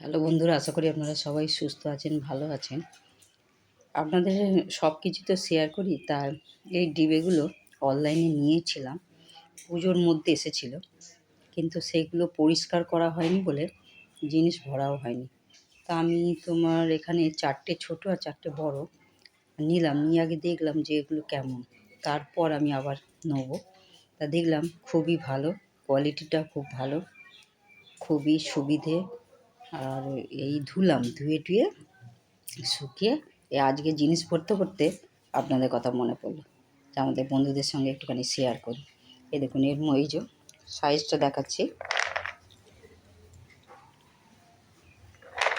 Hello বন্ধুরা, আশা করি আপনারা সবাই সুস্থ আছেন, ভালো আছেন। আপনাদের সব কিছু তো শেয়ার করি, তার এই ডিবেগুলো অনলাইনে নিয়েছিলাম। পুজোর মধ্যে এসেছিল, কিন্তু সেগুলো পরিষ্কার করা হয়নি বলে জিনিস ভরাও হয়নি। তা আমি তোমার এখানে চারটে ছোট আর চারটে বড় নিলাম, নিয়ে আগে দেখলাম যে এগুলো কেমন। তারপর আমি আবার নেব। তা দেখলাম খুবই ভালো কোয়ালিটিটা খুব ভালো, খুবই সুবিধে। আর এই ধুলাম, ধুয়ে টুয়ে শুকিয়ে এই আজকে জিনিস পরতে পরতে আপনাদের কথা মনে পড়ল। যে আমাদের বন্ধুদের সঙ্গে একটুখানি শেয়ার করি। এ দেখুন, এর ম- এই সাইজটা দেখাচ্ছি।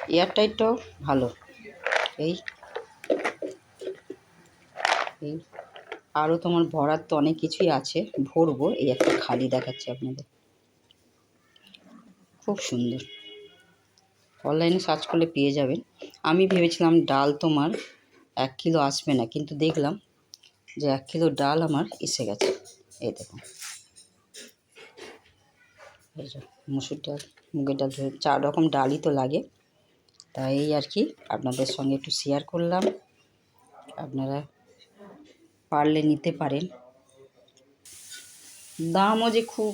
এয়ারটাইটটাও ভালো। এই এই, আরও তোমার ভরার তো অনেক কিছুই আছে। ভরবো, এই একটা খালি দেখাচ্ছি আপনাদের। খুব সুন্দর। অনলাইনে সার্চ করলে পেয়ে যাবেন। আমি ভেবেছিলাম ডাল তোমার এক কিলো আসবে না, কিন্তু দেখলাম যে এক কিলো ডাল আমার এসে গেছে। এই দেখুন মুসুর ডাল, মুগের ডাল চার রকম ডালই তো লাগে। তাই এই আর কি আপনাদের সঙ্গে একটু শেয়ার করলাম। আপনারা পারলে নিতে পারেন। দামও যে খুব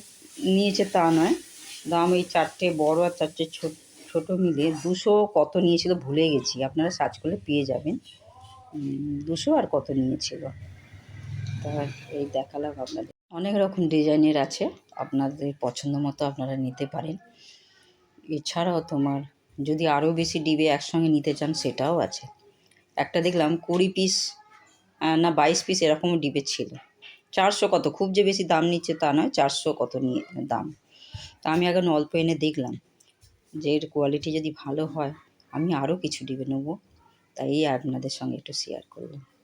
নিয়েছে তা নয়। দাম এই চারটে বড় আর চারটে ছোট। ছোটো মিলে দুশো কত নিয়েছিল ভুলে গেছি। আপনারা সার্চ করলে পেয়ে যাবেন। দুশো আর কত নিয়েছিল? তা এই দেখালাম আপনাদের। অনেক রকম ডিজাইনের আছে। আপনাদের পছন্দ মতো আপনারা নিতে পারেন। এছাড়াও তোমার যদি আরও বেশি ডিবে একসঙ্গে নিতে চান, সেটাও আছে। একটা দেখলাম কুড়ি পিস না, বাইশ পিস এরকম ডিবে ছিল। চারশো কত? খুব যে বেশি দাম নিচ্ছে তা নয়, চারশো কত নিয়ে দাম। তা আমি এখন অল্প এনে দেখলাম। যে এর কোয়ালিটি যদি ভালো হয়, আমি আরও কিছু ডিবে নেব। তাই আপনাদের সঙ্গে একটু শেয়ার করলাম।